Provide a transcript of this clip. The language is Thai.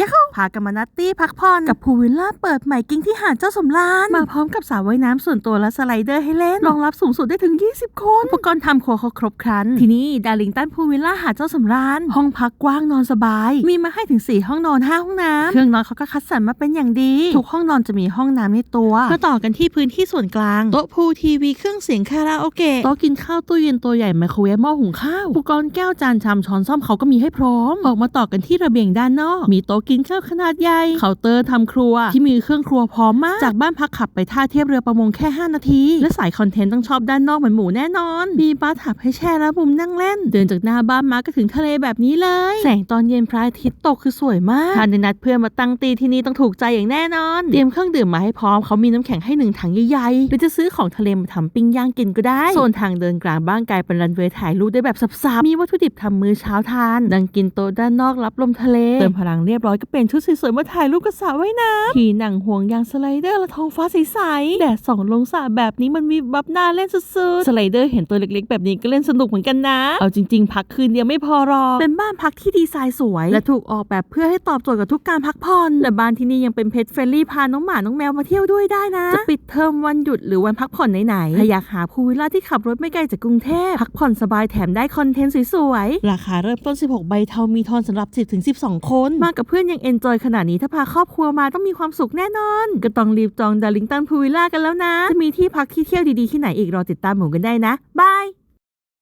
ยะฮูพากันมานัตตี้พักผ่อนกับพูวิลล่าเปิดใหม่กิ้งที่หาดเจ้าสำราญมาพร้อมกับสระว่ายน้ำส่วนตัวและสไลเดอร์ให้เล่นรองรับสูงสุดได้ถึง 20 คนอุปกรณ์ทำครัวเขาครบครัน ที่นี่ดาริงตันพูวิลล่าหาดเจ้าสำราญห้องพักกว้างนอนสบาย มีมาให้ถึง 4 ห้องนอน 5 ห้องน้ำเครื่องนอนเขาก็คัดสรรมาเป็นอย่างดี ทุกห้องนอนจะมีห้องน้ำในตัวมาต่อกันที่พื้นที่ส่วนกลางโต๊ะพูลทีวีเครื่องเสียงคาราโอเกะโต๊ะกินข้าวตู้เย็นตัวใหญ่ไมโครเวฟหม้อหุงข้าวอุปกรณ์แก้วจานชามช้อนซ่อมเขาก็มีให้พร้อม ออกมาต่อกันที่ระเบียงด้านนอก มีโต๊ะกินข้าวขนาดใหญ่เคาน์เตอร์ทำครัว ที่มีเครื่องครัวพร้อมมาก จากบ้านพักขับไปท่าเทียบเรือประมงแค่ 5 นาที และสายคอนเทนต์ต้องชอบด้านนอกเหมือนหมูแน่นอน มีบาร์ถับให้แช่และมุมนั่งเล่น เดินจากหน้าบ้านมาก็ถึงทะเลแบบนี้เลย แสงตอนเย็นพระอาทิตย์ตกคือสวยมากทานนัดเพื่อนมาตั้งตีที่นี่ต้องถูกใจอย่างแน่นอน เตรียมเครื่องดื่มมาให้พร้อมเขามีน้ำแข็งให้หนึ่งถังใหญ่ๆหรือจะซื้อของทะเลมาทำปิ้งย่างกินก็ได้โซนทางเดินกลางบ้านกลายเป็นรันเวย์ถ่ายรูปได้แบบสับๆมีวัตถุดิบทำมื้อเช้าทานนั่งกินโต๊ะด้านนอกรับลมทะเลเติมพลังเรียบร้อยก็เป็นชุดสวยๆมาถ่ายรูปกับสระว่ายน้ำขี่หนังห่วงยางสไลเดอร์และท้องฟ้าใสๆแดดส่องลงสระแบบนี้มันมีบับหน้าเล่นสุดๆสไลเดอร์เห็นตัวเล็กๆ แบบนี้ก็เล่นสนุกเหมือนกันนะ เอาจริงๆ พักคืนเดียวไม่พอหรอกเป็นบ้านพักที่ดีไซน์สวย และถูกออกแบบเพื่อให้ตอบโจทย์กับทุกการพักผ่อนและบ้านที่นี่ยังเป็นเพ t เฟรนลี่พาน้องหมาน้องแมวมาเที่ยวด้วยได้นะจะปิดเทอมวันหยุดหรือวันพักผ่อนไหนๆถ้าอยากหาพูลวิลล่าที่ขับรถไม่ไกลจากกรุงเทพพักผ่อนสบายแถมได้คอนเทนต์สวยๆราคาเริ่มต้น 16 ใบเทามีทอนสำหรับ 10ถึง12 คนมากับเพื่อนยังเอนจอยขนาดนี้ถ้าพาครอบครัวมาต้องมีความสุขแน่นอน ก็ต้องรีบจองดาริงตันพูลวิลล่ากันแล้วนะ จะมีที่พักที่เที่ยวดีๆที่ไหนอีกรอติดตามหมูกันได้นะบาย